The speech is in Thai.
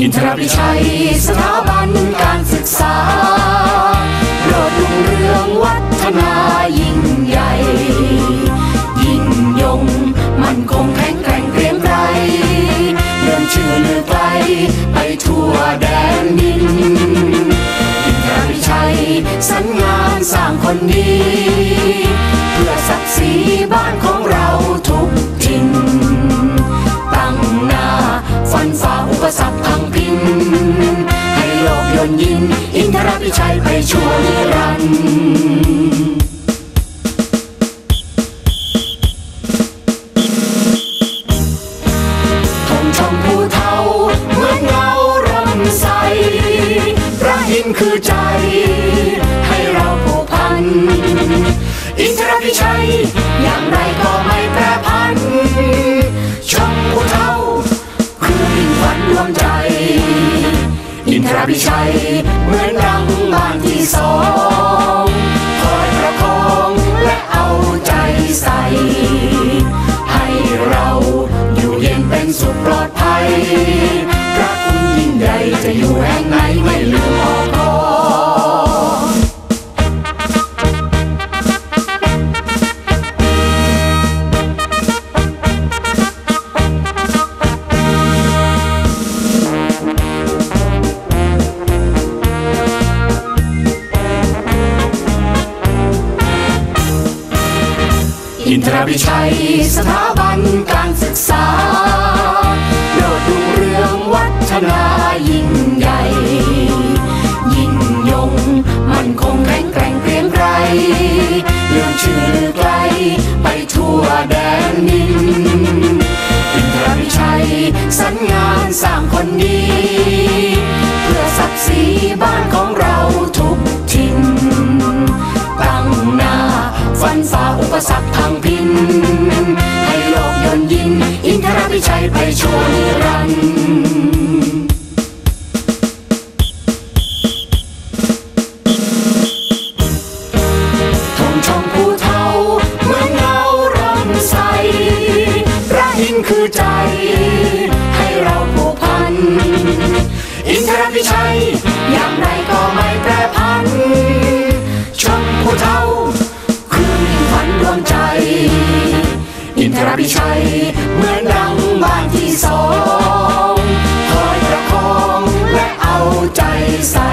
อินทรพิชัยสถาบันการศึกษาโลดรุ่งเรืองวัฒนายิ่งใหญ่ ยิ่งยงมันคงแข็งแกร่งเกรียงไรเรื่องชื่อลือไกลไปทั่วแดนดินอินทรพิชัยสัญญาณสร้างคนดี อินทรพิชัยไปชั่วนิรันดร์ธงชมพูเทาเหมือนเงารำใสพระอินคือใจ ให้เราผูกพัน อินทรพิชัย อย่างไรก็ไม่แปรผันชมพูเทาคือยิ่งฝันดวงใจ นาพิชัย เหมือนดังบ้านที่สองคอยประคองและเอาใจใส่ ให้เราอยู่เย็นเป็นสุขปลอดภัย อินทรวิชัย สถาบันการศึกษา ฝ่าอุปสรรคพังพิน ให้โลกยนยิน อินทรพิชัยไปชั่วนิรันดร์ธงชมพูเทาเหมือนเงารำใสระอินทร์คือใจ ให้เราผูกพัน อินทรพิชัยอย่างไรก็ไม่แปร นทรพิชัย เหมือนดังบ้านที่สอง คอยประคองและเอาใจใส่